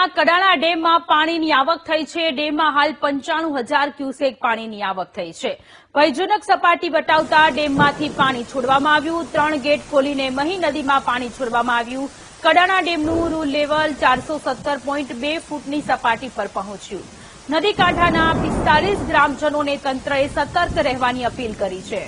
જિલ્લાના કડાણા ડેમમાં પાણીની આવક થઈ છે. ડેમમાં હાલ પંચાણું હજાર ક્યુસેક પાણીની આવક થઈ છે. ભયજનક સપાટી બતાવતા ડેમમાંથી પાણી છોડવામાં આવ્યું. ત્રણ ગેટ ખોલીને મહી નદીમાં પાણી છોડવામાં આવ્યું. કડાણા ડેમનું રૂલ લેવલ ચારસો સત્તર પોઈન્ટ બે ફૂટની સપાટી પર પહોંચ્યું. નદી કાંઠાના પિસ્તાલીસ ગ્રામજનોને તંત્રએ સતર્ક રહેવાની અપીલ કરી છે.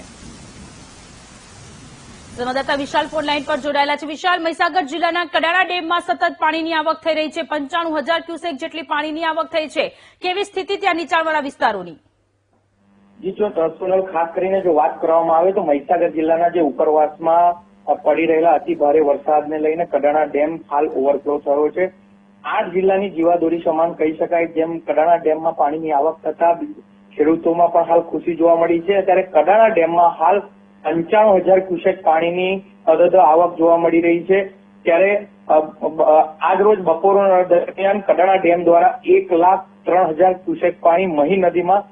સંવાદદાતા વિશાલ ફોન લાઈન પર જોડાયેલા છે. વિશાલ, મહીસાગર જિલ્લાના કડાણા ડેમમાં સતત પાણીની આવક થઈ રહી છે. પંચાણું હજાર ક્યુસેક જેટલી પાણીની આવક થઈ છે. કેવી સ્થિતિ ત્યાં નીચાણવાળા વિસ્તારોની? જી, જો તરસોનલ ખાસ કરીને જો વાત કરવામાં આવે તો મહીસાગર જિલ્લાના જે ઉપરવાસમાં પડી રહેલા અતિ ભારે વરસાદને લઈને કડાણા ડેમ હાલ ઓવરફ્લો થયો છે. આઠ જિલ્લાની જીવાદોરી સમાન કહી શકાય, જેમ કડાણા ડેમમાં પાણીની આવક થતા ખેડૂતોમાં પણ હાલ ખુશી જોવા મળી છે. ત્યારે કડાણા ડેમમાં હાલ પંચાણું હજાર ક્યુસેક પાણીની અદદ આવક જોવા મળી રહી છે. ત્યારે આજ રોજ બપોર દરમિયાન કડાણા ડેમ દ્વારા એક લાખ ત્રણ હજાર ક્યુસેક પાણી મહી નદીમાં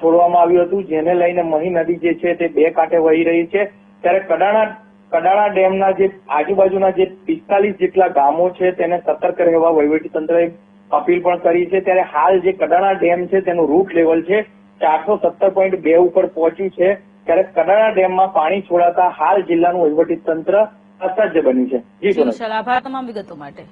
છોડવામાં આવ્યું હતું. જેને લઈને મહી નદી જે છે તે બે કાંઠે વહી રહી છે. ત્યારે કડાણા કડાણા ડેમના જે આજુબાજુના જે પિસ્તાલીસ જેટલા ગામો છે તેને સતર્ક રહેવા વહીવટીતંત્રએ અપીલ પણ કરી છે. ત્યારે હાલ જે કડાણા ડેમ છે તેનું રૂટ લેવલ છે ચારસો સત્તર પોઈન્ટ બે ઉપર પહોંચ્યું છે. ત્યારે કડાણા ડેમમાં પાણી છોડાતા હાલ જિલ્લાનું વહીવટી તંત્ર અસજ્જ બન્યું છે. જી સોનલ. આભાર તમામ વિગતો માટે.